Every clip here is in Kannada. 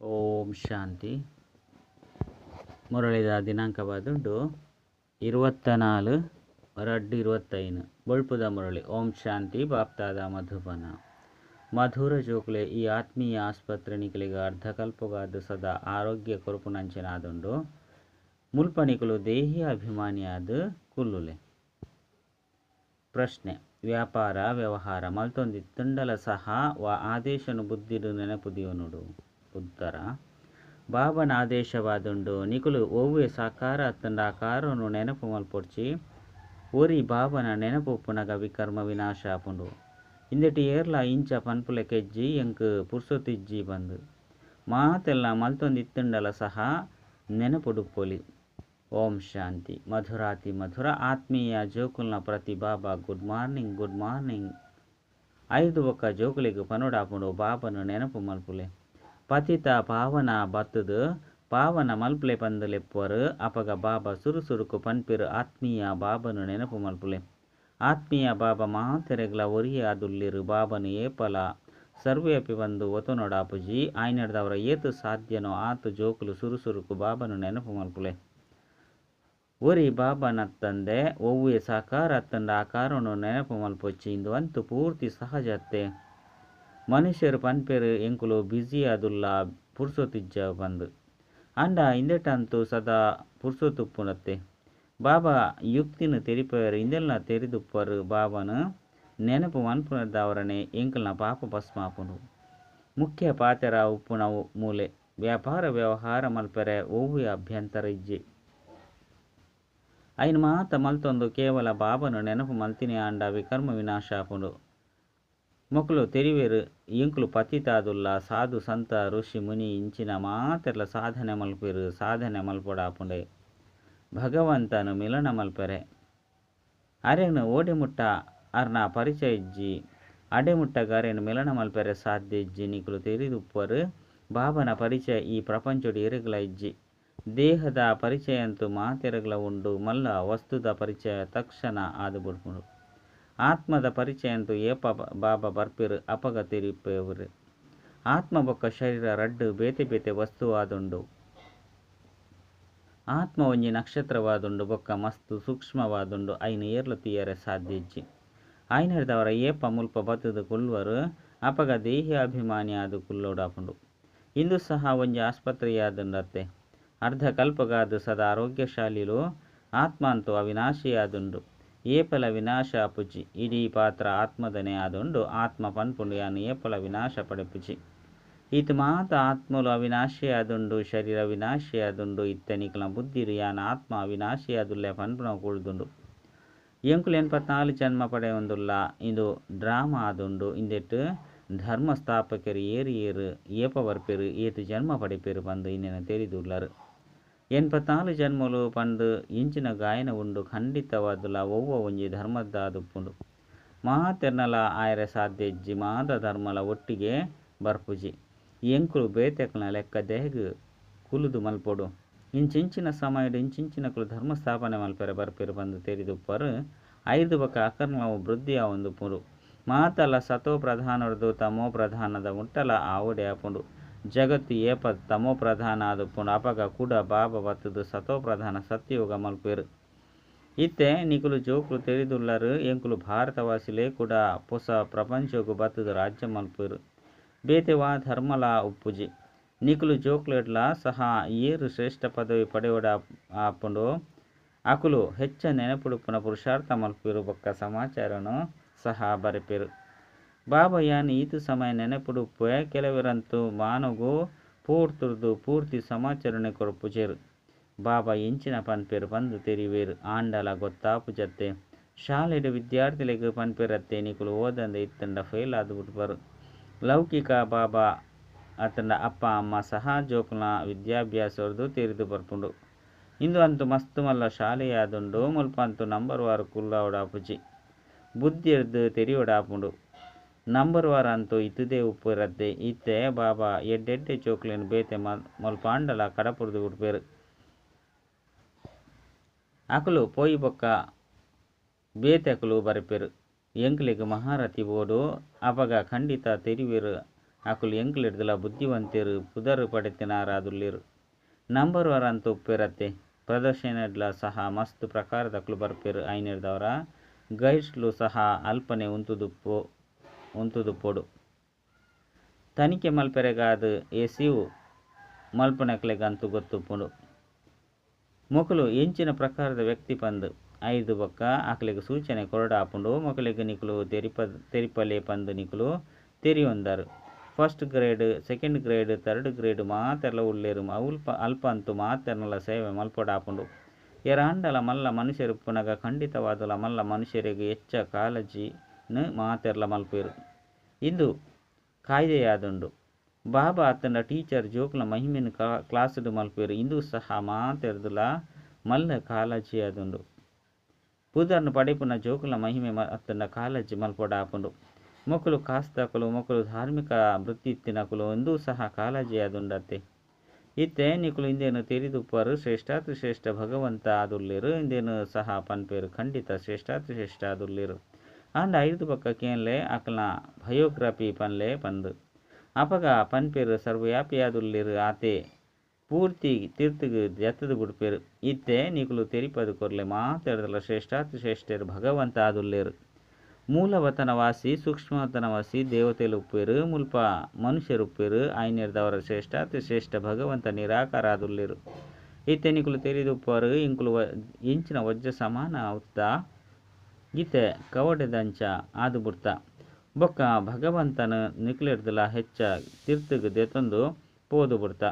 ಓಂ ಶಾಂತಿ. ಮುರಳಿದ ದಿನಾಂಕವಾದುಂಡು ಇರುವತ್ತ ನಾಲು ರಡ್ಡು ಇರುವತ್ತೈನು ಬೊಳ್ಪುದ ಮುರಳಿ. ಓಂ ಶಾಂತಿ. ಬಾಪ್ತಾದ ಮಧುಬನ. ಮಧುರ ಜೋಕ್ಲೆ ಈ ಆತ್ಮೀಯ ಆಸ್ಪತ್ರೆ ನಿಕಲಿಗ ಅರ್ಧಕಲ್ಪಗಾದ ಸದಾ ಆರೋಗ್ಯ ಕೊರಪುನಂಚಿನಾದುಂಡು ಮುಲ್ಪನಿಕಲು ದೇಹಿ ಅಭಿಮಾನಿಯಾದ ಕುಲ್ಲುಲೆ. ಪ್ರಶ್ನೆ. ವ್ಯಾಪಾರ, ವ್ಯವಹಾರ ಮಲ್ತೊಂದಿ ತುಂಡಲ ಸಹ ವ ಆದೇಶನು ಬುದ್ಧಿಡು ನೆನಪುದಿಯುನುಡು ಉತ್ತರ. ಬಾಬನ ಆದೇಶವಾದುಂಡು ನಿಕುಲು ಒವ್ವೆ ಸಾಕಾರ ಅತ್ತಂಡ ಆಕಾರನು ನೆನಪು ಮಲ್ಪೊಡ್ಚಿ ಒರಿ ಬಾಬನ ನೆನಪು ಪುನಗ ವಿಕರ್ಮ ವಿನಾಶ ಆಪುಂಡು ಇಂದೆಟಿ ಏರ್ಲ ಇಂಚ ಪನ್ಪುಲೆ ಕೆಜ್ಜಿ ಎಂಕ್ ಪುರ್ಸೊತಿಜ್ಜಿ ಬಂದು. ಮಾತೆಲ್ಲ ಮಲ್ತೊಂದಿತ್ತುಂಡಲ ಸಹ ನೆನಪುಡುಪ್ಪೊಲಿ ಓಂ ಶಾಂತಿ. ಮಧುರಾತಿ ಮಧುರ ಆತ್ಮೀಯ ಜೋಕುಲ್ನ ಪ್ರತಿ ಬಾಬಾ ಗುಡ್ ಮಾರ್ನಿಂಗ್ ಗುಡ್ ಮಾರ್ನಿಂಗ್. ಐದು ಒಕ್ಕ ಜೋಕುಲಿಗೆ ಪನೋಡಾಪುಂಡು ಬಾಬನು ನೆನಪು ಮಲ್ಪುಲೆ. ಪತಿತ ಪಾವನ ಬತ್ತದು. ಪಾವನ ಮಲ್ಪುಲೆ ಪಂದುಲೆಪ್ಪರು ಅಪಗ ಬಾಬಾ ಸುರುಸುರುಕು ಪನ್ಪಿರು. ಆತ್ಮೀಯ ಬಾಬನು ನೆನಪು ಮಲ್ಪುಲೆ. ಆತ್ಮೀಯ ಬಾಬಾ ಮಾತೆರೆಗ್ಲ ಒರಿಯ ಅದುಲ್ಲಿರು ಬಾಬನು ಏಪಲ. ಸರ್ವೇಪಿ ಬಂದು ಒತುನೊಡಾಪುಜಿ. ಆಯ್ನಡ್ದವರ ಏತು ಸಾಧ್ಯನೋ ಆತು ಜೋಕುಲು ಸುರುಸುರುಕು ಬಾಬನು ನೆನಪು ಮಲ್ಪುಲೆ. ಒರಿ ಬಾಬನತ್ತಂದೆ. ಒವ್ವೆ ಸಾಕಾರ ಅತ್ತಂಡ ಆಕಾರನು ನೆನಪು ಮಲ್ಪೊಚ್ಚಿ. ಇಂದು ಅಂತೂ ಪೂರ್ತಿ ಸಹಜತ್ತೆ ಮನುಷ್ಯರು ಪನ್ಪೆರು ಎಂಕುಲು ಬ್ಯುಸಿ ಆದುಲ್ಲ ಪುರ್ಸೊತಿಜ್ಜ ಬಂದು. ಅಂಡ ಇಂದೆಟಂತು ಸದಾ ಪುರ್ಸೊತುಪ್ಪುನತ್ತೆ ಬಾಬಾ ಯುಕ್ತಿನ ತೆರಿಪರು ಇಂದೆಲ್ಲ ತೆರಿದುಪ್ಪರು ಬಾಬನು ನೆನಪು ಮನ್ಪುನದವರನೆ ಎಂಕಲ್ನ ಪಾಪ ಭಸ್ಮಾಪುನು. ಮುಖ್ಯ ಪಾತ್ರ ಉಪ್ಪುನ ಮೂಲೆ. ವ್ಯಾಪಾರ ವ್ಯವಹಾರ ಮಲ್ಪೆರೆ ಒವ್ವೆ ಅಭ್ಯಂತರ ಇಜ್ಜೆ. ಐನ್ ಮಾತ ಮಲ್ತೊಂದು ಕೇವಲ ಬಾಬನು ನೆನಪು ಮಲ್ತಿನಿ ಆಂಡ ವಿಕರ್ಮ ವಿನಾಶ ಆಪುಂಡು తెరివేరు ఇంకులు ಎಂಕುಲು ಪತಿತಾದುಲ್ಲ, ಸಾಧು ಸಂತ, ಋಷಿ ಮುನಿ, ಇಂಚಿನ ಮಾತೆರ್ಲ ಸಾಧನೆ ಮಲ್ಪೆರು, ಸಾಧನೆ భగవంతను ಭಗವಂತನು ಮಿಲನ ಮಲ್ಪೆರೆ. ಅರೆನು ಓಡಿಮುಟ್ಟ ಅರ್ನ ಪರಿಚಯ ಇಜ್ಜಿ ಅಡೆಮುಟ್ಟಗ ಅರೆನು ಮಿಲನ ಮಲ್ಪೆರೆ ಸಾಧ್ಯ ಇಜ್ಜಿ ನಿಕುಲು ತೆರಿದುಪ್ಪರು ಬಾಬನ ಪರಿಚಯ ಈ ಪ್ರಪಂಚಡು ಎರಗಲ ಇಜ್ಜಿ. ದೇಹದ ಪರಿಚಯ ಅಂತೂ ಉಂಡು, ಮಲ್ಲ ವಸ್ತುದ ಪರಿಚಯ ತಕ್ಷಣ ಆದು ಆತ್ಮದ ಪರಿಚಯ ಅಂತೂ ಏಪ ಬಾಬಾ ಬರ್ಪಿರು ಅಪಗ ತಿರಿಪೆವ್ರು ಆತ್ಮ ಬೊಕ್ಕ ಶರೀರ ರಡ್ಡು ಬೇತೆ ಬೇತೆ ವಸ್ತುವಾದುಂಡು. ಆತ್ಮ ಒಂಜಿ ನಕ್ಷತ್ರವಾದುಂಡು, ಬೊಕ್ಕ ಮಸ್ತು ಸೂಕ್ಷ್ಮವಾದುಂಡು, ಐನ ಏರ್ಲು ತೀಯರೆ ಸಾಧ್ಯ ಇಜ್ಜಿ ಐನರ್ದವರ ಏಪ ಮುಲ್ಪ ಬತ್ತದು ಕುಲ್ವರು ಅಪಗ ದೇಹಿ ಅಭಿಮಾನಿ ಆದು ಕುಲ್ಲೋಡಾಪುಂಡು. ಇಂದು ಸಹ ಒಂಜಿ ಆಸ್ಪತ್ರೆಯಾದುಂಡತ್ತೆ. ಅರ್ಧ ಕಲ್ಪಗಾದು ಸದಾ ಆರೋಗ್ಯಶಾಲಿಲು ಆತ್ಮ ಅಂತೂ ಅವಿನಾಶಿಯಾದುಂಡು. ಏಪಲ ವಿನಾಶ ಅಪುಜಿ ಇಡೀ ಪಾತ್ರ ಆತ್ಮದನೇ ಆದುಂಡು ಆತ್ಮ ಪನ್ಪುಂಡು ಯಾನು ಏಪಲ ವಿನಾಶ ಪಡೆಪುಜಿ ಈತ ಮಾತ ಆತ್ಮಲು ಅವಿನಾಶಿಯಾದುಂಡು ಶರೀರ ವಿನಾಶಿಯಾದುಂಡು ಇತ್ತನಿಕಲ ಬುದ್ಧಿರು ಯಾನ ಆತ್ಮ ಅವಿನಾಶಿಯಾದುಲ್ಲೆ ಪನ್ಪುನ ಕೂಳ್ದುಂಡು. ಎಂಕುಲು ಎನ್ಪತ್ನಾಲು ಜನ್ಮ ಪಡೆಯೊಂದುಲ್ಲ, ಇದು ಡ್ರಾಮಾ ಆದುಂಡು. ಇಂದೆಟ್ಟು ಧರ್ಮ ಸ್ಥಾಪಕರು ಏರು ಏರು ಏಪ ಬರ್ಪೇರು ಏತು ಜನ್ಮ ಪಡೆಪೇರು ಬಂದು ಇನ್ನೇನು ತೆರಿದುಳ್ಳರು. ಎನ್ಪತ್ನಾಲು ಜನ್ಮಲು ಪಂಡು ಇಂಚಿನ ಗಾಯನ ಉಂಡು ಖಂಡಿತವಾದುಲ ಒವ್ವ ಒಂಜಿ ಧರ್ಮದ್ದಾದುಪ್ಪುಂಡು ಮಾತೆರ್ನಲ ಆಯರೆ ಸಾಧ್ಯ ಇಜ್ಜಿ ಮಾದ ಧರ್ಮಲ ಒಟ್ಟಿಗೆ ಬರ್ಪುಜಿ. ಎಂಕುಲು ಬೇತೆಕ್ನ ಲೆಕ್ಕ ದೇಹಗ್ ಕುಲುದು ಮಲ್ಪೊಡು. ಇಂಚಿಂಚಿನ ಸಮಯಡ್ ಇಂಚಿಂಚಿನಕುಲು ಧರ್ಮ ಸ್ಥಾಪನೆ ಮಲ್ಪೆರೆ ಬರ್ಪಿರು ಬಂದು ತೆರಿದುಪ್ಪರು. ಐದು ಬಕ ಅಕರ್ಮವು ವೃದ್ಧಿಯ ಒಂದು ಪುರು ಮಾತಲ ಸತೋ ಪ್ರಧಾನರದು ತಮೋ ಪ್ರಧಾನದ ಮುಟ್ಟಲ ಆವುಡೆ ಆಪುಂಡು ಜಗತ್ತು ಪ್ರಧಾನ ಆದುಪ್ಪುಂಡು ಅಪಗ ಕೂಡ ಬಾಬ ಬತ್ತದು ಸತೋ ಪ್ರಧಾನ ಸತ್ಯಯೋಗ ಮಲ್ಪೆರು. ಇತ್ತೆ ನಿಕುಲು ಜೋಕುಲು ತೆರಿದುಳ್ಳರು ಎಂಕುಲು ಭಾರತವಾಸಿಲೆ ಕೂಡ ಪೊಸ ಪ್ರಪಂಚಗು ಬತ್ತದು ರಾಜ್ಯ ಮಲ್ಪೇರು. ಬೇತೆವಾ ಧರ್ಮಲ ಉಪ್ಪುಜಿ. ನಿಕುಲು ಜೋಕ್ಲೆಡ್ಲ ಸಹ ಏರು ಶ್ರೇಷ್ಠ ಪದವಿ ಪಡೆಯೋಡ ಆಪುಂಡು. ಅಕುಲು ಹೆಚ್ಚ ನೆನಪುಡುಪುನ ಪುರುಷಾರ್ಥ ಮಲ್ಪಿರು ಬೊಕ್ಕ ಸಮಾಚಾರನು ಸಹ ಬರೆಪೆರು. ಬಾಬಾ ಈತ ಸಮಯ ನೆನಪುಡುಪ್ಪೆ ಕೆಲವರಂತೂ ಮಾನಗು ಪೂರ್ತಿರ್ದು ಪೂರ್ತಿ ಸಮಾಚರಣೆ ಕೊರಪುಜೆರು ಬಾಬಾ ಇಂಚಿನ ಪನ್ಪೇರು ಬಂದು ತೆರಿವೇರು. ಆಂಡಲ ಗೊತ್ತಾಪುಜತ್ತೆ ಶಾಲೆಡ್ ವಿದ್ಯಾರ್ಥಿಗಳಿಗೆ ಪನ್ಪೇರತ್ತೆ. ನಿಕುಲು ಓದಂದ ಇತ್ತಂಡ ಫೇಲ್ ಆದುಬಿಟ್ಬರು ಲೌಕಿಕ ಬಾಬಾ ಅತ್ತಂಡ ಅಪ್ಪ, ಅಮ್ಮ ಸಹ ಜೋಕುಲ ವಿದ್ಯಾಭ್ಯಾಸವರ್ದು ತೆರಿದು ಬರ್ಪುಂಡು ಇಂದು ಅಂತೂ ಮಸ್ತ್ ಮಲ್ಲ ಶಾಲೆಯಾದುಂಡು ಮುಲ್ಪ ಅಂತೂ ನಂಬರ್ ವಾರ ಬುದ್ಧಿ ಬುದ್ಧಿರ್ದು ತೆರಿಯೋಡಾಪುಂಡು. ನಂಬರ್ ವಾರ ಅಂತೂ ಇತ್ತುದೇ ಉಪ್ಪುರದ್ದೆ. ಇತ್ತೆ, ಬಾಬಾ, ಎಡ್ಡೆಡ್ಡೆ ಚೋಕ್ಲೇನು ಬೇತೆ ಮಲ್ಪಾಂಡಲ ಕಡಪುರ್ದು ಉಡ್ಪೇರು ಅಕುಲು ಪೋಯಿ ಬೊಕ್ಕ ಬೇತೆ ಅಕಲು ಬರಪೇರು. ಎಂಕ್ಲಿಗೆ ಮಹಾರಥಿ ಓಡು, ಅಪಗ ಖಂಡಿತ ತೆರಿವೇರು. ಅಕುಲು ಎಂಕ್ಲಿಡ್ದಲ ಬುದ್ಧಿವಂತಿರು, ಪುದರು ಪಡೆತಿನಾರಾದುಲ್ಲಿರು ನಂಬರ್ ವಾರ ಅಂತ ಉಪ್ಪಿರತ್ತೆ. ಪ್ರದರ್ಶನಡ್ಲ ಸಹ ಮಸ್ತ್ ಪ್ರಕಾರದಕ್ಲು ಬರ್ಪೇರು ಐನಿಡ್ದವರ ಗೈಡ್ಸ್ಲು ಸಹ ಅಲ್ಪನೆ ಉಂತುದುಪ್ಪು. ಉಂತುದುಪ್ಪೊಡು ತನಿಖೆ ಮಲ್ಪೆರೆಗಾದ ಎಸಿವು ಮಲ್ಪನಕ್ಲೆಗಂತೂ ಗೊತ್ತುಪ್ಪುಂಡು ಮೊಕಲು ಎಂಚಿನ ಪ್ರಕಾರದ ವ್ಯಕ್ತಿ ಪಂದ್. ಐದು ಬೊಕ್ಕ ಆಕಲಿಗೆ ಸೂಚನೆ ಕೊರಡಾಪುಂಡು ಮೊಕಲಿಗೆ ನಿಕುಲು ತೆರಿಪ, ತೆರಿಪಲೆ ಪಂದ್ ನಿಕುಲು ತೆರಿಯೊಂದಾರು. First grade, second grade, third grade ಮಾತೆರ್ಲ ಉಳ್ಳೇರು ಅಲ್ಪ ಅಲ್ಪ ಅಂತೂ ಮಾತೆರ್ನಲ ಸೇವೆ ಮಲ್ಪಡಾಪುಂಡು ಎರಾಂಡಲ ಮಲ್ಲ ಮನುಷ್ಯರು ಪುನಗ ಖಂಡಿತವಾದಲ ಮಲ್ಲ ಮನುಷ್ಯರಿಗೆ ಹೆಚ್ಚ ಕಾಳಜಿನ ಮಾತೆರ್ಲ ಮಲ್ಪೇರು. ಇಂದು ಕಾಯ್ದೆಯಾದುಂಡು. ಬಾಬಾ ಅತ್ತಂಡ ಟೀಚರ್ ಜೋಕ್ಲ ಮಹಿಮೆನ ಕ್ಲಾಸ್ಡ್ ಮಲ್ಪೇರು. ಇಂದು ಸಹ ಮಾತೆರ್ದುಲ ಮಲ್ಲ ಕಾಳಜಿ ಆದುಂಡು ಪುದರ್ನು ಪಡೆಪುನ ಜೋಕುಲ ಮಹಿಮೆ ಅತ್ತಂಡ ಕಾಳಜಿ ಮಲ್ಪಡಾಪುಂಡು. ಮೊಕಲು ಕಾಸ್ತಕಲು ಮೊಕಲು ಧಾರ್ಮಿಕ ಇತ್ತಿನಕುಲು ಇಂದು ಸಹ ಕಾಳಜಿ ಆದುಂಡತ್ತೆ ಇತ್ತೆ ನಿಕುಲು ಇಂದೇನು ತೆರಿದುಪ್ಪರು ಶ್ರೇಷ್ಠಾತಿ ಶ್ರೇಷ್ಠ ಭಗವಂತ ಆದುರ್ಲಿರು ಇಂದೇನು ಸಹ ಪನ್ಪೇರು, ಖಂಡಿತ ಶ್ರೇಷ್ಠಾತಿ ಶ್ರೇಷ್ಠ ಆದುಲ್ಲೇರು. ಅಂಡ ಐದು ಪಕ್ಕ ಕೇನ್ಲೆ ಅಕಲ್ನ ಬಯೋಗ್ರಫಿ ಪನ್ಲೆ ಪಂದ್ ಅಪಗ ಪನ್ಪೇರು ಸರ್ವವ್ಯಾಪಿ ಆದುಲ್ಲೇರು ಆತೆ ಪೂರ್ತಿ ತೀರ್ಥಗೆ ಎತ್ತದು ಬಿಡ್ಪೇರು ಇತ್ತೆ ನಿಕುಲು ತೆರಿಪದು ಕೊರ್ಲೆ ಮಾತಾಡದಲ್ಲ ಶ್ರೇಷ್ಠಾತಿ ಶ್ರೇಷ್ಠರು ಭಗವಂತ ಆದುಲ್ಲೇರು ಮೂಲವತನವಾಸಿ ಸೂಕ್ಷ್ಮವತನವಾಸಿ ದೇವತೆಲು ಉಪ್ಪೇರು ಮುಲ್ಪ ಮನುಷ್ಯರು ಉಪ್ಪೇರು ಆಯ್ನಿರ್ದವರ ಶ್ರೇಷ್ಠ ಅತಿ ಶ್ರೇಷ್ಠ ಭಗವಂತ ನಿರಾಕಾರ ಆದುಲ್ಲೇರು ತೆರಿದು ತೆರಿದುಪ್ಪರು ಇಂಕುಲು ಇಂಚಿನ ವಜ್ಜ ಸಮಾನ ಉತ್ತ ಗೀತೆ ಕವಡೆದಂಚ ಆದು ಬುಡ್ತ ಬೊಕ್ಕ ಭಗವಂತನ ನಿಕ್ಲಿರ್ದಲ ಹೆಚ್ಚ ತಿರ್ತುಗು ದೆತೊಂದು ಪೋದು ಬುಡ್ತ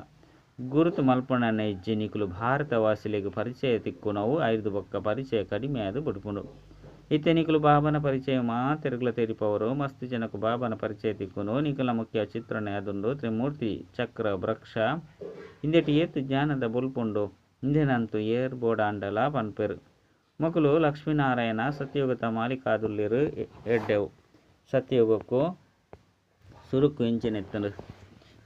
ಗುರುತು ಮಲ್ಪಣನ ಇಜ್ಜಿ ಭಾರತ ವಾಸಿಲಿಗೆ ಪರಿಚಯ ತಿಕ್ಕುನವು ಐದು ಬೊಕ್ಕ ಪರಿಚಯ ಕಡಿಮೆ ಆದು ಬಿಡ್ಪುಂಡು. ಇತ್ತೆ ನಿಕುಲು ಬಾಬನ ಪರಿಚಯ ಮಾತೆರುಗಳ ತೆರಿಪವರು, ಮಸ್ತ್ ಜನಕು ಬಾಬನ ಪರಿಚಯ ತಿಕ್ಕುನು ನಿಕುಲ ಮುಖ್ಯ ಚಿತ್ರಣ ಅದುಂಡು ತ್ರಿಮೂರ್ತಿ ಚಕ್ರ ವೃಕ್ಷ. ಇಂದೆಟಿ ಏತು ಜ್ಞಾನದ ಬುಲ್ಪುಂಡು ಇಂದಿನಂತೂ ಏರ್ ಬೋಡಾಂಡಲ ಪನ್ಪೆರು ಮಕ್ಕಳು ಲಕ್ಷ್ಮೀನಾರಾಯಣ ಸತ್ಯಯುಗದ ಮಾಲಿಕಾದುಲ್ಲಿರು ಎಡ್ಡೆವು. ಸತ್ಯಯುಗಕ್ಕೂ ಸುರುಕು ಇಂಚಿನೆತ್ತನು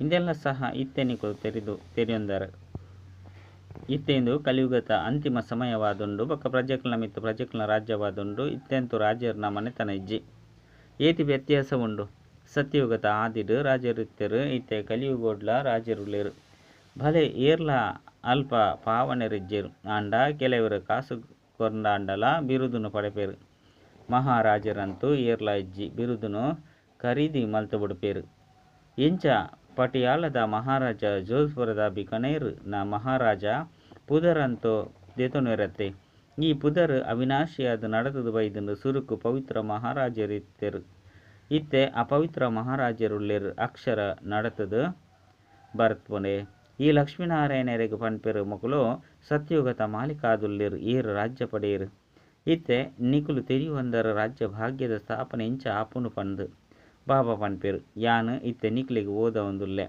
ಇಂದೆಲ್ಲ ಸಹ ಇತ್ತೆ ನಿಕುಲು ತೆರೆದು ತೆರೆಯೊಂದರ. ಇತ್ತೆಂದು ಕಲಿಯುಗತ ಅಂತಿಮ ಸಮಯವಾದುಂಡು ಬೊಕ್ಕ ಪ್ರಜೆಕ್ಲ ಮಿತ್ತು ಪ್ರಜೆಕ್ಲ ರಾಜ್ಯವಾದುಂಡು ಇತ್ತೆಂತು ರಾಜ್ಯರ್ನ ಮನೆತನ ಇಜ್ಜಿ. ಏತಿ ವ್ಯತ್ಯಾಸ ಉಂಡು ಸತ್ಯಯುಗದ ಆದಿಡು ರಾಜರಿತ್ತೆರು, ಇತ್ತೆ ಕಲಿಯುಗೋಡ್ಲ ರಾಜರುಲೇರು ಭಲೆ ಏರ್ಲ ಅಲ್ಪ ಪಾವನೆರಿಜ್ಜೆರು. ಆಂಡ ಕೆಲವರು ಕಾಸು ಕೊಂಡಾಂಡಲ ಬಿರುದನ್ನು ಪಡೆಪೇರು. ಮಹಾರಾಜರಂತೂ ಏರ್ಲ ಇಜ್ಜಿ ಬಿರುದುನು ಖರೀದಿ ಮಲ್ತು ಬಿಡ್ಪೇರು ಇಂಚ ಪಟಿಯಾಲದ ಮಹಾರಾಜ ಜೋಧ್ಪುರದ ಬಿಕನೇರ್ನ ಮಹಾರಾಜ ಪುದರಂತೋ ದೆತೊನೆರತ್ತೆ. ಈ ಪುದರ್ ಅವಿನಾಶಿಯಾದ ನಡೆದು ಬೈದನ್ನು ಸುರುಕು ಪವಿತ್ರ ಮಹಾರಾಜರಿತ್ತೆರು. ಇತ್ತೆ ಅಪವಿತ್ರ ಮಹಾರಾಜರುಳ್ಳೆರ್ ಅಕ್ಷರ ನಡೆತದು. ಬರ್ತಪೊಂಡೆ ಈ ಲಕ್ಷ್ಮೀನಾರಾಯಣರಿಗೆ ಪನ್ಪೆರು ಮಗಳು ಸತ್ಯುಗತ ಮಾಲಿಕಾದುಲ್ಲೇರು ಈರು ರಾಜ್ಯ ಪಡೆಯಿರು. ಇತ್ತೆ ನಿಕುಲು ತೆರಿಯೊಂದರ ರಾಜ್ಯ ಭಾಗ್ಯದ ಸ್ಥಾಪನೆ ಇಂಚ ಆಪುನು ಪಂದು ಬಾಬಾ ಪನ್ಪೇರು ಯಾನು ಇತ್ತೆ ನಿಕ್ಲಿಗೆ ಓದ ಒಂದುಲ್ಲೆ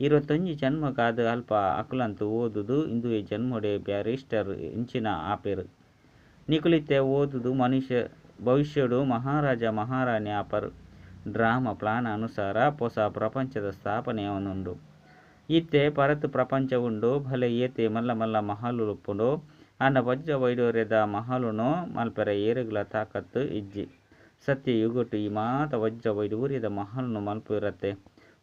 ಇರುವತ್ತೊಂಜಿ ಕಾದು ಅಲ್ಪ ಅಕುಲಂತು ಓದುದು ಇಂದು ಈ ಜನ್ಮೊಡೆ ಬ್ಯಾರಿಸ್ಟರ್ ಇಂಚಿನ ಆಪೇರು. ನಿಕುಲಿತ್ತೆ ಓದುದು ಮನುಷ್ಯ, ಭವಿಷ್ಯಡು ಮಹಾರಾಜ ಮಹಾರಾಣಿ ಆಪರು. ಡ್ರಾಮಾ ಪ್ಲಾನ್ ಅನುಸಾರ ಹೊಸ ಪ್ರಪಂಚದ ಸ್ಥಾಪನೆ ಇತ್ತೆ ಪರತ್ ಪ್ರಪಂಚ ಉಂಡು, ಭಲೆ ಏತೆ ಮಲ್ಲ ಮಲ್ಲ ಮಹಾಲು ಉಪ್ಪುಂಡು ಅನ್ನ ವಜ್ರ ವೈಡೂರ್ಯದ ಮಹಾಲುನು ಮಲ್ಪೆರ ಏರುಗಳ ತಾಕತ್ತು ಇಜ್ಜಿ. ಸತ್ಯ ಯುಗುಟು ಈ ಮಾತ ವಜ್ರ ವೈಡೂರ್ಯದ ಮಹಾಲುನು ಮಲ್ಪು ಇರತ್ತೆ.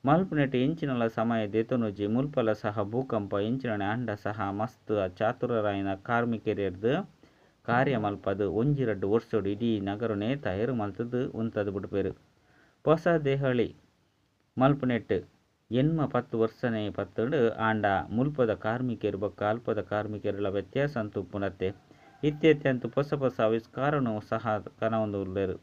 ಮಲ್ಪುನೆಟ್ಟು ಇಂಚಿನಲ ಸಮಯ ದೆತುನುಜಿ ಮುಲ್ಪಲ ಸಹ ಭೂಕಂಪ ಇಂಚಿನ ಅಂಡ ಸಹ ಮಸ್ತ್ ಚಾತುರರಾಯಿನ ಕಾರ್ಮಿಕರಿರ್ದು ಕಾರ್ಯ ಮಲ್ಪದು. ಒಂಜಿರಡ್ಡು ವರ್ಷೋಡು ಇಡೀ ನಗರನೇ ತಯಾರು ಮಲ್ತದು ಉಂತದು ಬಿಡ್ಪೇರು. ಹೊಸ ದೇಹಳಿ ಮಲ್ಪುನೆಟ್ಟು ಎನ್ಮ ಪತ್ತು ವರ್ಷನೆ ಪತ್ತುಂಡು ಆಂಡ ಮುಲ್ಪದ ಕಾರ್ಮಿಕರು ಬೊಕ್ಕ ಅಲ್ಪದ ಕಾರ್ಮಿಕರುಲ ವ್ಯತ್ಯಾಸ ಅಂತೂ ಇತ್ಯತೆ ಅಂತ ಹೊಸ ಹೊಸ ಆವಿಷ್ಕಾರನು ಸಹ ಕನವೊಂದುಲ್ಲೆರು.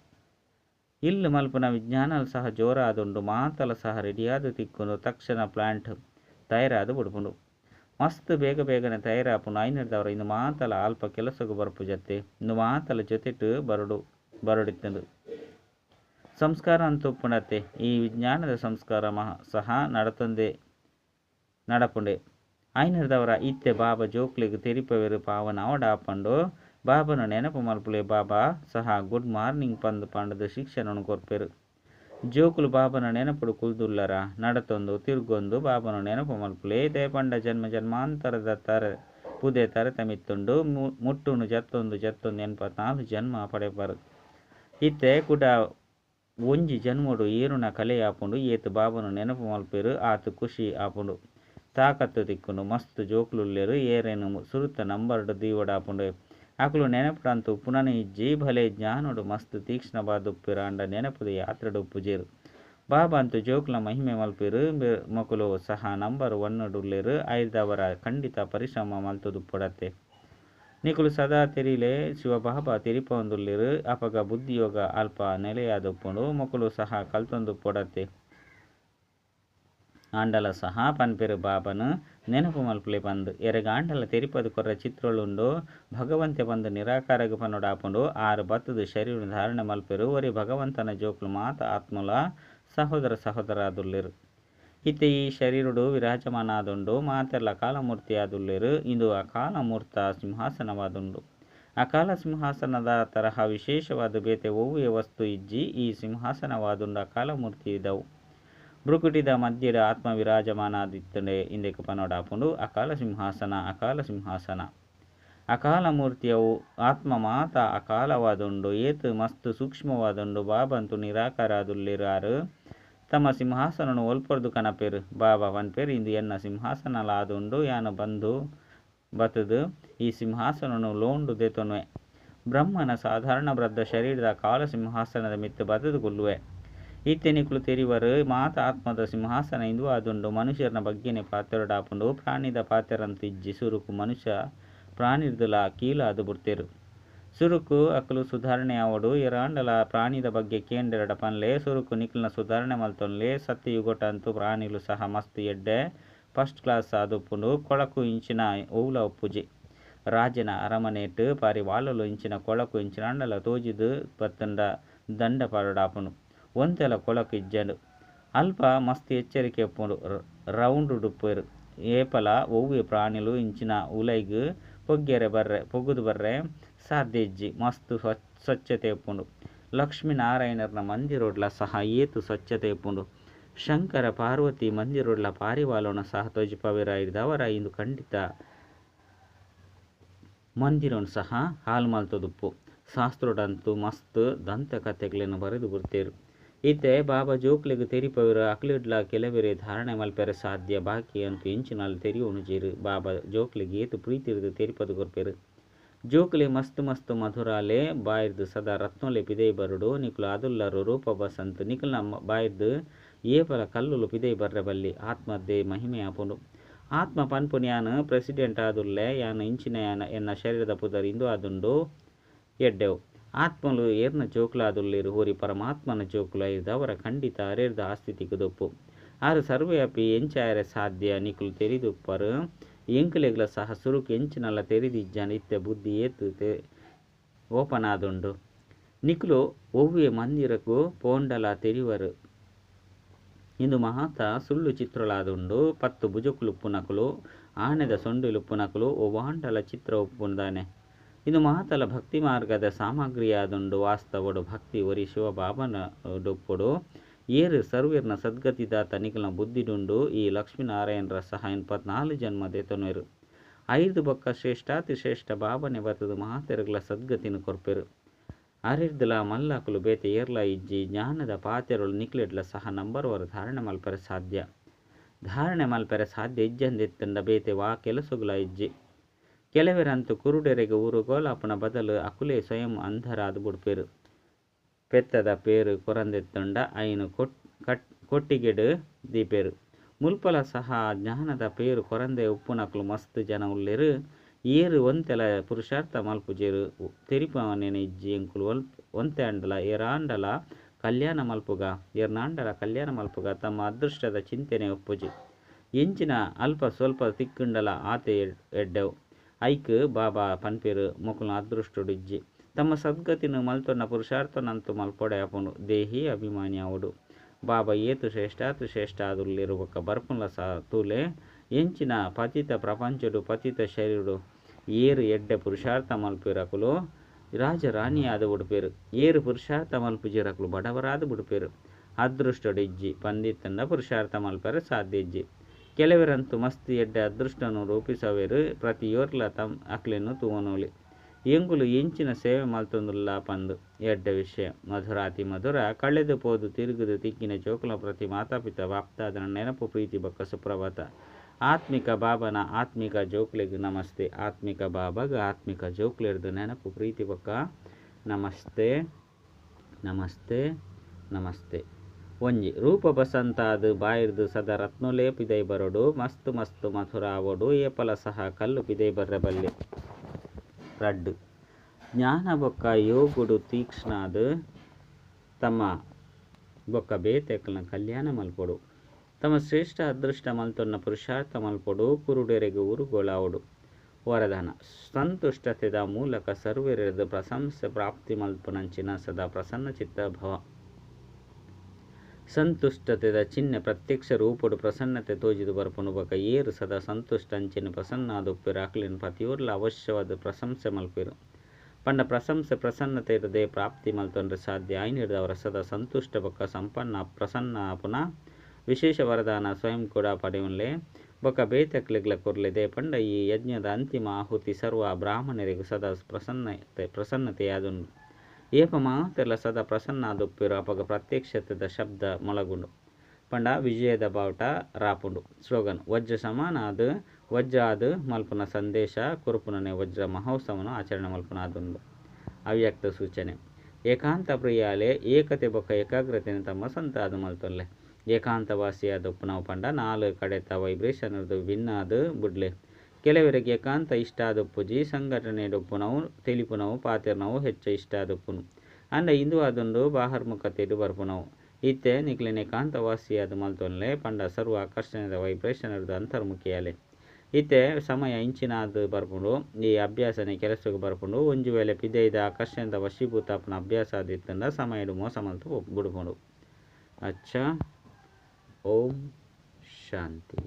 ಇಲ್ಲಿ ಮಲ್ಪನ ವಿಜ್ಞಾನ ಸಹ ಜೋರಾದುಂಡು ಮಾತಲ ಸಹ ರೆಡಿಯಾದ ತಿಕ್ಕುನು ತಕ್ಷಣ ಪ್ಲಾಂಟ್ ತಯಾರಾದ ಬಿಡ್ಪುಂಡು. ಮಸ್ತ್ ಬೇಗ ಬೇಗನೆ ತಯಾರಾಪುನು ಐನರ್ದವರ ಇನ್ನು ಮಾತಲ ಅಲ್ಪ ಕೆಲಸಗೂ ಬರ್ಪು ಜತೆ ಇನ್ನು ಮಾತಲ ಜೊತೆಟು ಬರಡು, ಬರಡಿತ್ತಂಡು. ಸಂಸ್ಕಾರ ಅಂತೊಪ್ಪುಣತೆ ಈ ವಿಜ್ಞಾನದ ಸಂಸ್ಕಾರ ಮಹ, ಸಹ ನಡತಂದೆ ನಡಪುಂಡೆ ಆಯ್ನದವರ ಇತ್ತೆ ಬಾಬಾ ಜೋಕ್ಲಿಗೆ ತೆರಿಪವೆರು ಪಾವನ ಅವಡಾಪಂಡು ಬಾಬನ ನೆನಪು ಮಲ್ಪುಲೆ ಬಾಬಾ, ಸಹ ಗುಡ್ ಮಾರ್ನಿಂಗ್ ಪಂದು ಪಂಡದ ಶಿಕ್ಷಣ ಕೊರ್ಪೆರು ಜೋಕುಲು ಬಾಬನ ನೆನಪುಡು ಕುಲ್ದುಲ್ಲರ, ನಡತೊಂದು ತಿರುಗೊಂದು ಬಾಬನ ನೆನಪು ಮಲ್ಪುಲೆ ದೇಪಂಡ ಜನ್ಮ ಜನ್ಮಾಂತರದ ತರ, ಪುದೆ ತರತಮಿತ್ತುಂಡು ಮುಟ್ಟುನು ಜತ್ತೊಂದು ಜತ್ತೊಂದು ಎನ್ಪತ್ನಾಲ್ಕು ಜನ್ಮ ಪಡೆಬಾರದು ಇತ್ತೆ ಕುಡ ಒಂಜಿ ಜನ್ಮಡು ಏರುನ ಕಲೆ ಆಪುಂಡು ಏತ್ ಬಾಬನು ನೆನಪು ಮಲ್ಪೆರು, ಆತ್ ಖುಷಿ ಆಪುಂಡು ತಾಕತ್ತು ತಿಕ್ಕುಂಡು ಮಸ್ತ್ ಜೋಕ್ಲುಲ್ಲೆರು, ಏರೇನು ಸುರುತ ನಂಬರ್ಡು ದೀವಡ ಆಪುಂಡು ಅಕುಲು ನೆನಪುಡಂತು ಪುನನ ಜೀ ಭಲೆ ಜ್ಞಾನುಡು ಮಸ್ತ್ ತೀಕ್ಷ್ಣ ಬಾದುಪ್ಪಿರ ಅಂಡ ನೆನಪುದ ಯಾತ್ರೆಡು ಉಪ್ಪುಜೇರು. ಬಾಬಂತು ಅಂತು ಜೋಕ್ಲ ಮಹಿಮೆ ಮಲ್ಪಿರು ಮಕುಲು ಸಹ ನಂಬರ್ ಒನ್ನುಡುಲ್ಲೆರು, ಐದವರ ಖಂಡಿತ ಪರಿಶ್ರಮ ಮಲ್ತುದು ನಿಕುಲು ಸದಾ ತೆರಿಲೆ ಶಿವ ಬಾಬ ತೆರಿಪೊಂದುಲ್ಲೆರು ಅಪಗ ಬುದ್ಧಿಯೋಗ ಅಲ್ಪ ನೆಲೆಯಾದಪ್ಪುಡು ಮಕ್ಕಳು ಸಹ ಕಲ್ತೊಂದು ಪೊಡತೆ. ಆಂಡಲ ಸಹ ಪನ್ಪೆರು ಬಾಬನು, ನೆನಪು ಮಲ್ಪಲೆ ಬಂದು, ಎರೆಗ ಆಂಡಲ ತೆರಿಪದು ಕೊರ್ರ ಚಿತ್ರಳುಂಡು ಭಗವಂತೆ ಬಂದು ನಿರಾಕಾರಗ ಪನ್ನುಡಾಪುಂಡು ಆರು ಬತ್ತದು ಶರೀರ ಧಾರಣೆ ಮಲ್ಪೆರು ಒರಿ ಭಗವಂತನ ಜೋಕ್ಲು ಮಾತ ಆತ್ಮಲ ಸಹೋದರ ಸಹೋದರ ಆದುಲ್ಲೆರು ಇತ್ತೆ ಈ ಶರೀರುಡು ವಿರಾಜಮಾನ ಆದುಂಡು ಮಾತೆಲ್ಲ ಕಾಲಮೂರ್ತಿ ಆದುಲ್ಲೆರ್ ಇಂದು ಅಕಾಲಮೂರ್ತ ಸಿಂಹಾಸನವಾದುಂಡು. ಅಕಾಲ ಸಿಂಹಾಸನದ ತರಹ ವಿಶೇಷವಾದ ಬೇತೆ ಒವ್ವೆ ವಸ್ತು ಇಜ್ಜಿ ಈ ಸಿಂಹಾಸನವಾದುಂಡು ಅಕಾಲಮೂರ್ತಿ ಇದ್ದವು ಬ್ರುಕುಟಿದ ಮಧ್ಯದ ಆತ್ಮ ವಿರಾಜಮಾನಾದಿತ್ತಂಡೆ ಇಂದೆಕ್ ಪನೋಡಾಪುಂಡು ಅಕಾಲ ಸಿಂಹಾಸನ ಅಕಾಲ ಸಿಂಹಾಸನ. ಅಕಾಲ ಮೂರ್ತಿಯವು ಆತ್ಮ ಮಾತ ಅಕಾಲವಾದುಂಡು, ಏತು ಮಸ್ತು ಸೂಕ್ಷ್ಮವಾದುಂಡು, ಬಾಬಂತು ನಿರಾಕರಾದುಲ್ಲಿರಾರು ತಮ್ಮ ಸಿಂಹಾಸನನು ಒಲ್ಪೊರ್ದು ಕನಪೆರು ಬಾಬಾ ಪನ್ಪೆರು ಇಂದು ಎನ್ನ ಸಿಂಹಾಸನಲಾದುಂಡು, ಯಾನು ಬಂದು ಬತದು ಈ ಸಿಂಹಾಸನನು ಲೋಂಡು ದೇತನುವೆ ಬ್ರಹ್ಮನ ಸಾಧಾರಣ ಬ್ರದ್ದ ಶರೀರದ ಕಾಲ ಸಿಂಹಾಸನದ ಮಿತ್ತು ಬತದು ಕೊಲ್ಲುವೆ. ಈತೆನಿಕುಲು ತೆರಿವರು ಮಾತ ಆತ್ಮದ ಸಿಂಹಾಸನ ಇಂದು ಆದುಂಡು, ಮನುಷ್ಯರನ ಬಗ್ಗೆನೆ ಪಾತ್ರಡಾಪುಂಡು ಪ್ರಾಣಿದ ಪಾತ್ರರಂತಿಜ್ಜಿ ಸುರುಕು ಮನುಷ್ಯ ಪ್ರಾಣಿರ್ದುಲ ಕೀಲಾದು ಬುಡ್ತೆರು. ಸುರುಕು, ಅಕಲು, ಸುಧಾರಣೆ, ಆವಡು ಇರಾಂಡಲ ಪ್ರಾಣಿದ ಬಗ್ಗೆ ಕೇಂದ್ರಡ ಪನ್ಲೆ, ಸುರುಕು ನಿಕ್ಲಿನ ಸುಧಾರಣೆ ಮಲ್ತೊನ್ಲೆ, ಸತ್ತಿ, ಯುಗೊಟ ಅಂತೂ ಪ್ರಾಣಿಲು ಸಹ ಮಸ್ತ್ ಎಡ್ಡೆ, ಫಸ್ಟ್ ಕ್ಲಾಸ್ ಆದುಪ್ಪುಂಡು ಕೊಳಕು ಇಂಚಿನ ಓವುಲ ಉಪ್ಪುಜಿ ರಾಜನ ಅರಮನೆಟ್, ಪಾರಿ ವಾಲಲು ಇಂಚಿನ ಕೊಳಕು ಇಂಚಿನ ಅಂಡಲ ತೋಜಿದು, ಪತ್ತಂಡ ದಂಡ ಪರಡಾಪುಂಡು ಒಂತೆಲ ಕೊಳಕು ಇಜ್ಜಂಡು. ಅಲ್ಪ ಮಸ್ತ್ ಎಚ್ಚರಿಕೆ ಉಪ್ಪುಂಡು ರೌಂಡ್ ಡುಪ್ಪೆರು. ಏಪಲ, ಒವ್ವೆ ಪ್ರಾಣಿಲು ಇಂಚಿನ ಉಲೈಗ್, ಪೊಗ್ಗೆರೆ ಬರ್ರೆ ಪೊಗ್ಗುದು ಬರ್ರೆ ಸಾಧ್ಯ ಇಜ್ಜಿ ಮಸ್ತ್ ಸ್ವಚ್ಛತೆ ಉಪ್ಪುಂಡು. ಲಕ್ಷ್ಮೀನಾರಾಯಣರ್ನ ಮಂದಿರೋಡ್ಲ ಸಹ ಏತು ಸ್ವಚ್ಛತೆ ಇಪ್ಪುಂಡು ಶಂಕರ, ಪಾರ್ವತಿ ಮಂದಿರೊಡ್ಲ ಪಾರಿವಾಲೋಣ ಸಹ ತೊಜಿಪವೆರ ಇದ್ದವರ ಇಂದು ಖಂಡಿತ ಮಂದಿರೋನ್ ಸಹ ಹಾಲು ಮಲ್ತದುಪ್ಪು ಶಾಸ್ತ್ರೋಡಂತೂ ಮಸ್ತ್ ದಂತಕಥೆಗಳನ್ನು ಬರೆದು ಬರ್ತೇರು ಇತ್ತೆ ಬಾಬಾ ಜೋಕ್ಲಿಗೆ ತೆರಿಪವಿರ ಅಕ್ಲಿಡ್ಲ ಕೆಲವೆರೆ ಧಾರಣೆ ಮಲ್ಪೆರೆ ಸಾಧ್ಯ ಬಾಕಿ ಅಂತೂ ಇಂಚಿನಲ್ಲಿ ತೆರಿಯೋನು ಜೀರು. ಬಾಬಾ ಜೋಕ್ಲಿಗೆ ಏತು ಪ್ರೀತಿರ್ದು ತೆರಿಪದು ಕೊರ್ಪೆರು ಜೋಕ್ಲೆ ಮಸ್ತ್ ಮಸ್ತ್ ಮಧುರಾಲೆ ಬಾಯ್ದು ಸದಾ ರತ್ನೊಲೆ ಪಿದೈ ಬರುಡು, ನಿಕ್ಲು ಅದುಲ್ಲರು ರೂಪ ಬಸಂತ್, ನಿಕ್ಲ ಬಾಯ್ದು ಏಪಲ ಕಲ್ಲುಲು ಪಿದೈ ಬರ್ರೆ ಬಲ್ಲಿ, ಆತ್ಮದ್ದೇ ಮಹಿಮೆ ಆಪುಂಡು ಆತ್ಮ ಪನ್ಪುನ್ ಯಾನ್ ಪ್ರೆಸಿಡೆಂಟ್ ಆದುಲ್ಲೆ, ಯಾನ್ ಇಂಚಿನ ಯಾನ ಎನ್ನ ಶರೀರದ ಪುದರ್ ಇಂದು ಆದುಂಡು ಎಡ್ಡೆವು. ಆತ್ಮಲು ಏರ್ನ ಜೋಕ್ಲಾದುಲ್ಲಿರು ಹೋರಿ ಪರಮಾತ್ಮನ ಜೋಕ್ಲ ಅವರ ಖಂಡಿತ ಅರೆರ್ದ ಆಸ್ತಿ ತಿಕ್ಕುದೊಪ್ಪು ಆರು ಸರ್ವೇಪಿ ಎಂಚಾಯರೆ ಸಾಧ್ಯ, ನಿಕ್ಲು ತೆರಿದುಪ್ಪರು. ಎಂಕಲೆಗ್ಲ ಸಹ ಸುರುಕು ಎಂಚಿನಲ್ಲ ತೆರಿದಿಜ್ಜ ಇತ್ತೆ ಬುದ್ಧಿ ಏತು ಓಪನ್ ಆದುಂಡು ನಿಕ್ಲು ಒವ್ವೆ ಮಂದಿರಕ್ಕೂ ಪೋಂಡಲ ತೆರಿವರು. ಇಂದು ಮಹಾತ ಸುಳ್ಳು ಚಿತ್ರಲಾದುಂಡು ಪತ್ತು ಭುಜಕುಲು ಉಪ್ಪುನಕುಲು ಆನೆದ ಸೊಂಡಿಲು ಉಪ್ಪುನಕುಲು ಒವಾಂಡಲ ಚಿತ್ರ ಉಪ್ಪುಂದಾನೆ ಇಂದು ಮಹಾತಲ ಭಕ್ತಿ ಮಾರ್ಗದ ಸಾಮಗ್ರಿಯಾದುಂಡು, ವಾಸ್ತವಡು ಭಕ್ತಿ ಒರಿ ಶಿವಬಾಬನ ಡೊಪ್ಪುಡು. ಏರು ಸರ್ವೀರ್ನ ಸದ್ಗತಿದಾತ ನಿಖಿಲ್ನ ಬುದ್ಧಿಡುಂಡು ಈ ಲಕ್ಷ್ಮೀನಾರಾಯಣರ ಸಹ ಇಪ್ಪತ್ನಾಲ್ಕು ಜನ್ಮ ದೇತನೇರು ಐದು ಬಕ್ಕ ಶ್ರೇಷ್ಠಾತಿ ಶ್ರೇಷ್ಠ ಬಾಬನೆ ಬತದು ಮಹಾತೆರಗ್ಲ ಸದ್ಗತಿನ ಕೊರ್ಪೆರು. ಅರಿರ್ದಲ ಮಲ್ಲಾಕುಲು ಬೇತೆ ಏರ್ಲ ಇಜ್ಜಿ ಜ್ಞಾನದ ಪಾತೆರಳು ನಿಕ್ಲೆಡ್ಲ ಸಹ ನಂಬರ್ವರ ಧಾರಣೆ ಮಲ್ಪರೆ ಸಾಧ್ಯ. ಧಾರಣೆ ಮಲ್ಪರೆ ಸಾಧ್ಯ ಇಜ್ಜಂದೆತ್ತಂಡ ಬೇತೆ ವಾ ಕೆಲಸಗುಲ ಇಜ್ಜಿ. ಕೆಲವೆರಂತೂ ಕುರುಡೆರೆಗೆ ಊರು ಗೋಲಾಪನ ಬದಲು ಅಕುಲೆ ಸ್ವಯಂ ಅಂಧರಾದ ಬುಡ್ಪೆರು. ಪೆತ್ತದ ಪೇರು ಕೊರಂದೆತ್ತುಂಡ ಐನು ಕೊಟ್ ಕಟ್ ಕೊಟ್ಟಿಗೆಡು ದೀಪೆರು ಮುಲ್ಪಲ ಸಹ ಜ್ಞಾನದ ಪೇರು ಕೊರಂದೆ ಉಪ್ಪುನಕಲು ಮಸ್ತ್ ಜನ ಉಲ್ಲೆರು ಏರು ಒಂತೆಲ ಪುರುಷಾರ್ಥ ಮಲ್ಪುಜೇರು ತೆರಿಪವನೆನ ಇಜ್ಜಿ ಎಂಕುಲು ಒಂತೆ ಅಂಡಲ ಏರಾಂಡಲ ಕಲ್ಯಾಣ ಮಲ್ಪುಗ ಎರ್ನಾಂಡಲ ಕಲ್ಯಾಣ ಮಲ್ಪುಗ ತಮ್ಮ ಅದೃಷ್ಟದ ಚಿಂತನೆ ಒಪ್ಪುಜಿ ಎಂಚಿನ ಅಲ್ಪ ಸ್ವಲ್ಪ ತಿಕ್ಕುಂಡಲ ಆತೆ ಎಡ್ಡೆವು ಐಕ್ ಬಾಬಾ ಪನ್ಪೇರು ಮೊಕುಲ್ನ ಅದೃಷ್ಟುಡಿಜ್ಜಿ ತಮ್ಮ ಸದ್ಗತಿನ ಮಲ್ತೊನ್ನ ಪುರುಷಾರ್ಥನಂತು ಮಲ್ಪೊಡೆ ಅಪನು. ದೇಹಿ ಅಭಿಮಾನಿ ಅವಡು ಬಾಬಾ ಏತು ಶ್ರೇಷ್ಠಾತು ಶ್ರೇಷ್ಠ ಅದುಲ್ಲಿರುವ ಬರ್ಪುನ್ಲ ಸ ತೂಲೆ. ಎಂಚಿನ ಪತಿತ ಪ್ರಪಂಚಡು, ಪತಿತ ಶರೀರಡು. ಏರು ಎಡ್ಡೆ ಪುರುಷಾರ್ಥ ಮಲ್ಪಿರಕುಲು. ರಾಜ ರಾಣಿಯಾದ ಉಡುಪೇರು ಏರು ಪುರುಷಾರ್ಥ ಮಲ್ಪುಜಿರಕುಲು ಬಡವರಾದ ಬಿಡುಪೇರು ಅದೃಷ್ಟಡಿಜ್ಜಿ ಪಂದಿತ್ತಂದ ಪುರುಷಾರ್ಥ ಮಲ್ಪರ ಸಾಧ್ಯ ಇಜ್ಜಿ. ಕೆಲವರಂತೂ ಮಸ್ತಿ ಎಡ್ಡೆ ಅದೃಷ್ಟನು ರೂಪಿಸವೇರು. ಪ್ರತಿಯೋರ್ಲ ತಮ್ಮ ಅಕ್ಲೆನು ತೂವನೋಲಿ. ಎಂಗುಲು ಎಂಚಿನ ಸೇವೆ ಮಲ್ತೊಂದುಲ್ಲ ಪಂದು. ಎಡ್ಡ ವಿಷಯ. ಮಧುರಾತಿ ಮಧುರ, ಕಳೆದು ಪೋದು ತಿರುಗಿದು ತಿಕ್ಕಿನ ಚೋಕುಲ ಪ್ರತಿ ಮಾತಾಪಿತ, ವಾಪ್ತಾದನ ನೆನಪು ಪ್ರೀತಿ ಬಕ್ಕ ಸುಪ್ರಭಾತ. ಆತ್ಮಿಕ ಬಾಬನ ಆತ್ಮಿಕ ಜೋಕ್ಲೆಗ್ ನಮಸ್ತೆ. ಆತ್ಮಿಕ ಬಾಬಗ ಆತ್ಮಿಕ ಜೋಕ್ಲೆರ್ದು ನೆನಪು ಪ್ರೀತಿ ಬಕ್ಕ ನಮಸ್ತೆ. ನಮಸ್ತೆ. ನಮಸ್ತೆ. ಒಂಜಿ. ರೂಪ ಬಸಂತಾದ್ ಬಾಯಿರ್ದು ಸದಾ ರತ್ನೊಲೆ ಪಿದೈ ಬರಡು, ಮಸ್ತ್ ಮಸ್ತ್ ಮಧುರ ಆವಡು, ಏಪಲ ಸಹ ಕಲ್ಲು ಪಿದೈ ಬರ್ರೆ ರಡ್ಡು ಜ್ಞಾನ ಬೊಕ್ಕ ಯೋಗುಡು ತೀಕ್ಷ್ಣಾದ್ ತಮ್ಮ ಬೊಕ್ಕ ಬೇತೆಕ್ಲನ ಕಲ್ಯಾಣ ಮಲ್ಪೊಡು. ತಮ್ಮ ಶ್ರೇಷ್ಠ ಅದೃಷ್ಟ ಮಲ್ತೊನ್ನ ಪುರುಷಾರ್ಥ ಮಲ್ಪೊಡು, ಕುರುಡೆರೆಗೆ ಊರುಗೊಳಾವುಡು. ವರದಾನ, ಸಂತುಷ್ಟತೆದ ಮೂಲಕ ಸರ್ವೆರೆದು ಪ್ರಶಂಸೆ ಪ್ರಾಪ್ತಿ ಮಲ್ಪನಂಚಿನ ಸದಾ ಪ್ರಸನ್ನ ಚಿತ್ತ ಭವ ಸಂತುಷ್ಟತೆದ ಚಿಹ್ನೆ ಪ್ರತ್ಯಕ್ಷ ರೂಪಡು ಪ್ರಸನ್ನತೆ ತೋಜಿದು ಬರ್ಪುನು ಬಕ ಏರು ಸದಾ ಸಂತುಷ್ಟ ಅಂಚಿನ ಪ್ರಸನ್ನಾದುಪ್ಪಿರು ಅಕ್ಲಿನ ಪ್ರತಿಯೊರ್ಲ ಅವಶ್ಯವಾದ ಪ್ರಶಂಸೆ ಮಲ್ಪಿರು. ಪಂಡ ಪ್ರಶಂಸೆ ಪ್ರಸನ್ನತೆ ಇರದೆ ಪ್ರಾಪ್ತಿ ಮಲ್ತೊಂಡ್ರೆ ಸಾಧ್ಯ ಆಯ್ನಿಡ್ದು ಅವರ ಸದಾ ಸಂತುಷ್ಟ ಬೊಕ್ಕ ಸಂಪನ್ನ ಪ್ರಸನ್ನ ಪುನಃ ವಿಶೇಷ ವರದಾನ ಸ್ವಯಂ ಕೂಡ ಪಡೆಯುನ್ಲೆ. ಬೊಕ್ಕ ಬೇತಕ್ಲಿಗ್ಲ ಕೊರ್ಲಿದೆ ಪಂಡ ಈ ಯಜ್ಞದ ಅಂತಿಮ ಆಹುತಿ ಸರ್ವ ಬ್ರಾಹ್ಮಣರಿಗೂ ಸದಾ ಪ್ರಸನ್ನತೆ ಪ್ರಸನ್ನತೆಯಾದುಂಡು ಏಪ ಮಾತೆಲ್ಲ ಸದಾ ಪ್ರಸನ್ನಾದುಪ್ಪಿರು ಅಪಗ ಪ್ರತ್ಯಕ್ಷತೆದ ಶಬ್ದ ಮೊಳಗುಂಡು. ಪಂಡ ವಿಜಯದ ಬಾವುಟ ರಾಪುಂಡು. ಸ್ಲೋಗನ್, ವಜ್ರ ಸಮಾನಾದ ವಜ್ರಾದ ಮಲ್ಪುನ ಸಂದೇಶ, ಕುರುಪುನನೆ ವಜ್ರ ಮಹೋತ್ಸವನು ಆಚರಣೆ ಮಲ್ಪುನಾದುಂಡು. ಅವ್ಯಕ್ತ ಸೂಚನೆ, ಏಕಾಂತ ಪ್ರಿಯಾಲೆ, ಏಕತೆ ಬೊಕ್ಕ ಏಕಾಗ್ರತೆನ ತಮ್ಮ ಸಂತಾದ ಮಲ್ತೊಲ್ಲೆ. ಏಕಾಂತವಾಸಿಯಾದ ಉಪ್ಪುನವು ಪಂಡ ನಾಲ್ಕು ಕಡೆ ತ ವೈಬ್ರೇಷನ್ ಭಿನ್ನಾದ ಬುಡ್ಲೆ. ಕೆಲವರಿಗೆ ಕಾಂತ ಇಷ್ಟಾದೊಪ್ಪುಜಿ ಸಂಘಟನೆ ಡೊಪ್ಪುನವು ತಿಳಿಪುನವು ಪಾತಿರ್ನವು ಹೆಚ್ಚು ಇಷ್ಟಾದೊಪ್ಪುನು. ಅಂಡ ಇಂದು ಅದೊಂದು ಬಾಹರ್ಮುಖತೆಡು ಬರ್ಪುನವು ಇತ್ತೆ ನಿಕ್ಲಿನೆ ಕಾಂತವಾಸಿಯಾದ ಮಲ್ತೊನ್ಲೆ, ಪಂಡ ಸರ್ವ ಆಕರ್ಷಣೆದ ವೈಬ್ರೇಷನ್ ಅಂತರ್ಮುಖಿಯಾಲೆ. ಇತ್ತೆ ಸಮಯ ಇಂಚಿನಾದ ಬರ್ಪುಂಡು, ಈ ಅಭ್ಯಾಸನೆ ಕೆಲಸಕ್ಕೆ ಬರ್ಪುಂಡು, ಒಂಜು ವೇಳೆ ಪಿದೈದ ಆಕರ್ಷಣೆದ ವಶೀಭೂತಾಪನ ಅಭ್ಯಾಸ ಆದಿತ್ತಂದ ಸಮಯಡು ಮೋಸ ಮಲ್ತು ಬಿಡ್ಕೊಂಡು ಅಚ್ಚ. ಓಂ ಶಾಂತಿ.